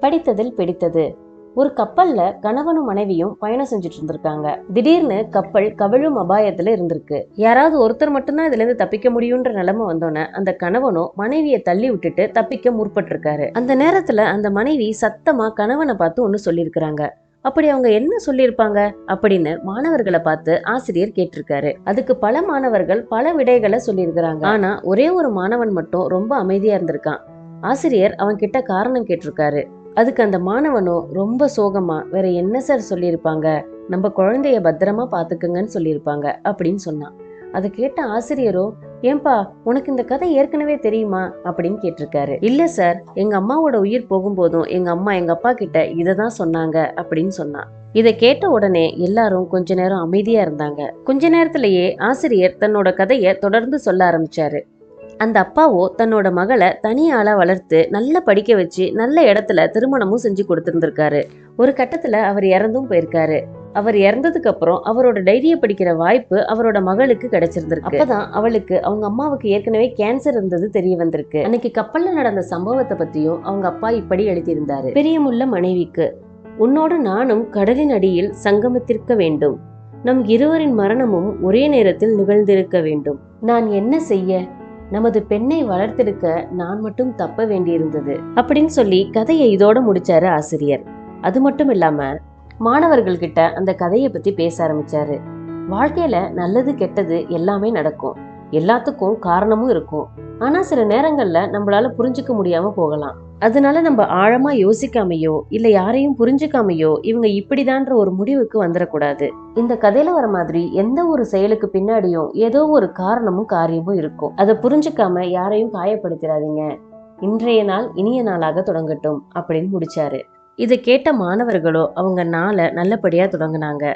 படித்ததில் பிடித்தது. ஒரு கப்பல்ல கணவனும் மனைவியும் பயணம் செஞ்சுட்டு இருந்திருக்காங்க. திடீர்னு கப்பல் கவிழும் அபாயத்துல இருந்திருக்கு. யாராவது ஒருத்தர் மட்டும்தான் இதுல இருந்து தப்பிக்க முடியும்ன்ற நிலைமை வந்தோன்னே அந்த கணவனும் மனைவியை தள்ளி விட்டுட்டு தப்பிக்க முற்பட்டிருக்காரு. அந்த நேரத்துல அந்த மனைவி சத்தமா கணவனை பார்த்து ஒன்னு சொல்லியிருக்கிறாங்க. அப்படி அவங்க என்ன சொல்லியிருப்பாங்க? அப்படின்னு மாணவர்களை பார்த்து ஆசிரியர் கேட்டிருக்காரு. அதுக்கு பல மாணவர்கள் பல விடைகளை சொல்லியிருக்கிறாங்க. ஆனா ஒரே ஒரு மாணவன் மட்டும் ரொம்ப அமைதியா இருந்திருக்கான். ஆசிரியர் அவன் கிட்ட காரணம் கேட்டிருக்காரு. அதுக்கு அந்த மாணவனோ ரொம்ப சோகமா வேற என்ன சார் சொல்லியிருப்பாங்க? நம்ம குழந்தைய பத்திரமா பாத்துக்குங்கன்னு சொல்லியிருப்பாங்க அப்படின்னு சொன்னான். அதை கேட்ட ஆசிரியரோ ஏன்பா உனக்கு இந்த கதை ஏற்கனவே தெரியுமா? அப்படின்னு கேட்டிருக்காரு. இல்ல சார் எங்க அம்மாவோட உயிர் போகும்போதும் எங்க அம்மா எங்க அப்பா கிட்ட இதை தான் சொன்னாங்க அப்படின்னு சொன்னான். இதை கேட்ட உடனே எல்லாரும் கொஞ்ச நேரம் அமைதியா இருந்தாங்க. கொஞ்ச நேரத்திலேயே ஆசிரியர் தன்னோட கதையை தொடர்ந்து சொல்ல ஆரம்பிச்சாரு. அந்த அப்பாவோ தன்னோட மகளை தனி வளர்த்து நல்லா படிக்க வச்சு நல்ல இடத்துல திருமணமும் செஞ்சு கொடுத்திருந்திருக்காரு. ஒரு கட்டத்துல அவர் இறந்தும் போயிருக்காரு. அவர் இறந்ததுக்கு அப்புறம் அவரோட டைரியை படிக்கிற வாய்ப்பு அவரோட மகளுக்கு கிடைச்சிருந்திருக்கு. அப்பதான் அவளுக்கு அவங்க அம்மாவுக்கு ஏற்கனவே கேன்சர் இருந்தது தெரிய வந்திருக்கு. அன்னைக்கு கப்பல்ல நடந்த சம்பவத்தை பத்தியும் அவங்க அப்பா இப்படி எழுதியிருந்தாரு. பெரியமுள்ள மனைவிக்கு உன்னோடு நானும் கடலின் அடியில் சங்கமித்திருக்க வேண்டும். நம் இருவரின் மரணமும் ஒரே நேரத்தில் நிகழ்ந்திருக்க வேண்டும். நான் என்ன செய்ய? நமது பெண்ணை வளர்த்தெடுக்க நான் மட்டும் தப்ப வேண்டியிருந்தது அப்படின்னு சொல்லி கதையை இதோட முடிச்சாரு ஆசிரியர். அது மட்டும் இல்லாம மாணவர்கள் கிட்ட அந்த கதையை பத்தி பேச ஆரம்பிச்சாரு. வாழ்க்கையில நல்லது கெட்டது எல்லாமே நடக்கும். எல்லாத்துக்கும் காரணமும் இருக்கும். ஆனா சில நேரங்கள்ல நம்மளால புரிஞ்சுக்க முடியாம போகலாம். அதனால நம்ம ஆழமா யோசிக்காமையோ இல்ல யாரையும் புரிஞ்சுக்காமையோ இவங்க இப்படிதான்ற ஒரு முடிவுக்கு வந்துடக்கூடாது. இந்த கதையில வர மாதிரி எந்த ஒரு செயலுக்கு பின்னாடியும் ஏதோ ஒரு காரணமும் காரியமும் இருக்கும். அதை புரிஞ்சுக்காம யாரையும் காயப்படுத்திடாதீங்க. இன்றைய நாள் இனிய நாளாக தொடங்கட்டும் அப்படின்னு முடிச்சாரு. இதை கேட்ட மாணவர்களோ அவங்க நாளை நல்லபடியா தொடங்கினாங்க.